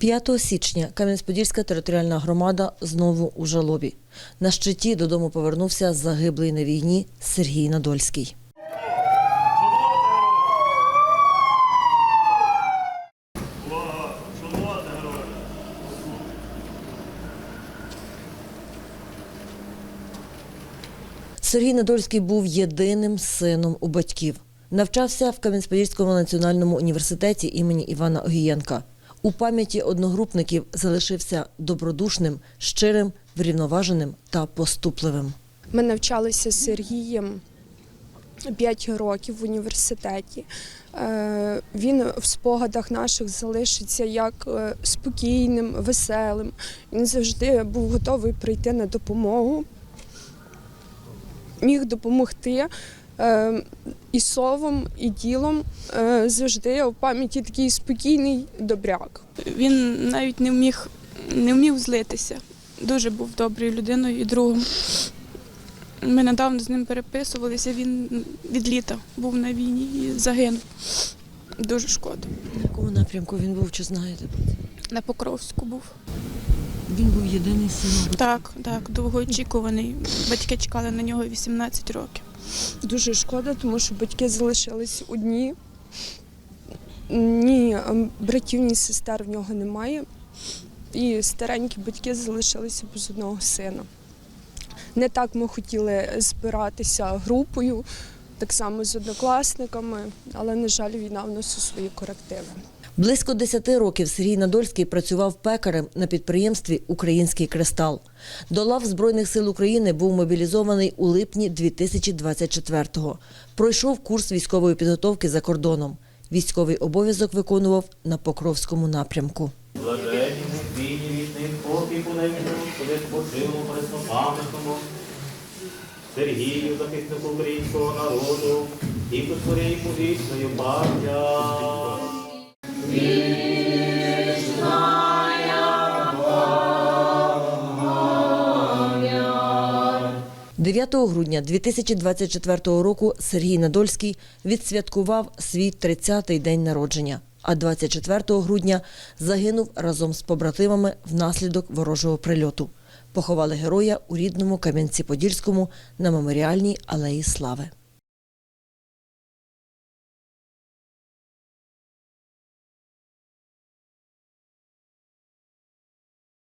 5 січня Кам'янець-Подільська територіальна громада знову у жалобі. На щиті додому повернувся загиблий на війні Сергій Надольський. Сергій Надольський був єдиним сином у батьків. Навчався в Кам'янець-Подільському національному університеті імені Івана Огієнка. У пам'яті одногрупників залишився добродушним, щирим, врівноваженим та поступливим. Ми навчалися з Сергієм 5 років в університеті. Е, Він в спогадах наших залишиться як е, спокійним, веселим. Він завжди був готовий прийти на допомогу, міг допомогти е, і словом, і ділом. Е, Завжди в пам'яті такий спокійний добряк. Він навіть не вміг, не вмів злитися. Дуже був доброю людиною і другом. Ми недавно з ним переписувалися, він від літа був на війні і загинув. Дуже шкода. На якому напрямку він був, чи знаєте? На Покровську був. Він був єдиний син. Так, так, довгоочікуваний. Батьки чекали на нього 18 років. Дуже шкода, тому що батьки залишились одні. Ні ем, братів, ні сестер в нього немає. І старенькі батьки залишилися без одного сина. Не так ми хотіли збиратися групою, так само з однокласниками, але, на жаль, війна вносить свої корективи. Близько 10 років Сергій Надольський працював пекарем на підприємстві Український кристал. До лав Збройних сил України був мобілізований у липні 2024-го. Пройшов курс військової підготовки за кордоном. Військовий обов'язок виконував на Покровському напрямку. Блаженному, війні вічний спокій понеділу, коли спочилому преснопам'ятному, Сергію, захиснику українського народу, і потворі йому вічною пам'ять. 9 грудня 2024 року Сергій Надольський відсвяткував свій 30-й день народження, а 24 грудня загинув разом з побратимами внаслідок ворожого прильоту. Поховали героя у рідному Кам'янці-Подільському на меморіальній алеї Слави.